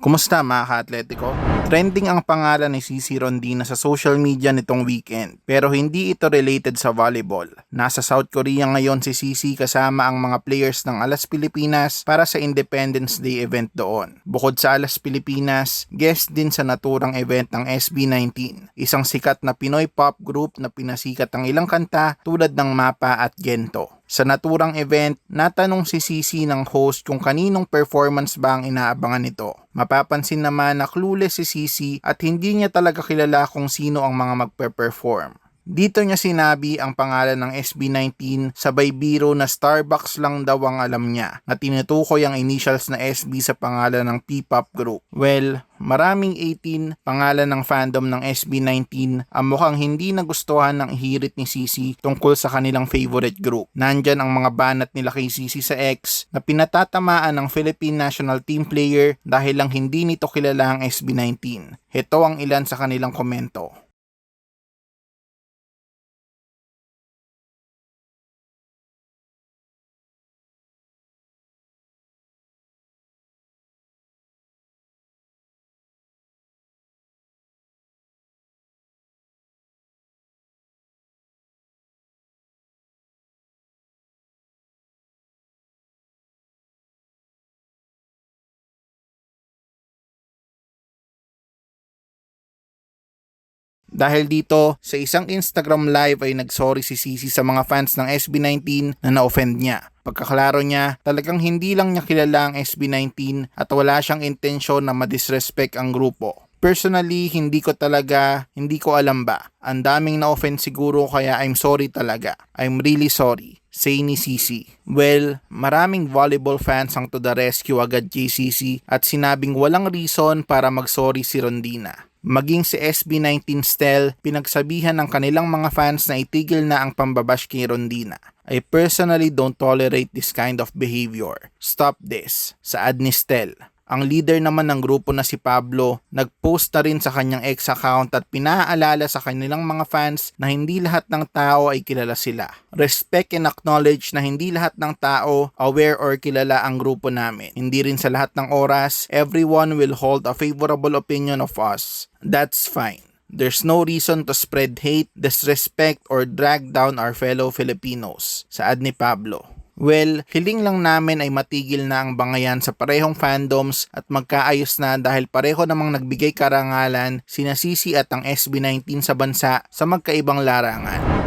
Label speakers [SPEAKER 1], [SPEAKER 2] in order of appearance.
[SPEAKER 1] Kumusta mga ka-atletico? Trending ang pangalan ni Cici Rondina sa social media nitong weekend pero hindi ito related sa volleyball. Nasa South Korea ngayon si Cici kasama ang mga players ng Alas Pilipinas para sa Independence Day event doon. Bukod sa Alas Pilipinas, guest din sa naturang event ng SB19, isang sikat na Pinoy pop group na pinasikat ang ilang kanta tulad ng Mapa at Gento. Sa naturang event, natanong si Cici ng host kung kaninong performance ba ang inaabangan nito. Mapapansin naman na clueless si Cici at hindi niya talaga kilala kung sino ang mga magpe-perform. Dito niya sinabi ang pangalan ng SB19 sabay biro na Starbucks lang daw ang alam niya na tinutukoy ang initials na SB sa pangalan ng P-pop group. Well, maraming 18 pangalan ng fandom ng SB19 ang mukhang hindi nagustuhan ng hirit ni Sisi tungkol sa kanilang favorite group. Nandyan ang mga banat nila kay Sisi sa X na pinatatamaan ng Philippine national team player dahil lang hindi nito kilala ang SB19. Ito ang ilan sa kanilang komento. Dahil dito, sa isang Instagram live ay nagsorry si Sisi sa mga fans ng SB19 na na-offend niya. Pagkaklaro niya, talagang hindi lang niya kilala ang SB19 at wala siyang intensyon na madisrespect ang grupo. Personally, hindi ko talaga, hindi ko alam ba. Ang daming na-offend siguro kaya I'm sorry talaga. I'm really sorry. Say ni Sisi. Well, maraming volleyball fans ang to the rescue agad kay Sisi at sinabing walang reason para mag-sorry si Rondina. Maging si SB19 Stel, pinagsabihan ng kanilang mga fans na itigil na ang pambabash kay Rondina. I personally don't tolerate this kind of behavior. Stop this. Saad ni Stel. Ang leader naman ng grupo na si Pablo, nagpost na rin sa kanyang ex account at pinaalala sa kanilang mga fans na hindi lahat ng tao ay kilala sila. Respect and acknowledge na hindi lahat ng tao aware or kilala ang grupo namin. Hindi rin sa lahat ng oras, everyone will hold a favorable opinion of us. That's fine. There's no reason to spread hate, disrespect, or drag down our fellow Filipinos. Saad ni Pablo. Well, hiling lang namin ay matigil na ang bangayan sa parehong fandoms at magkaayos na dahil pareho namang nagbigay karangalan sina Sisi at ang SB19 sa bansa sa magkaibang larangan.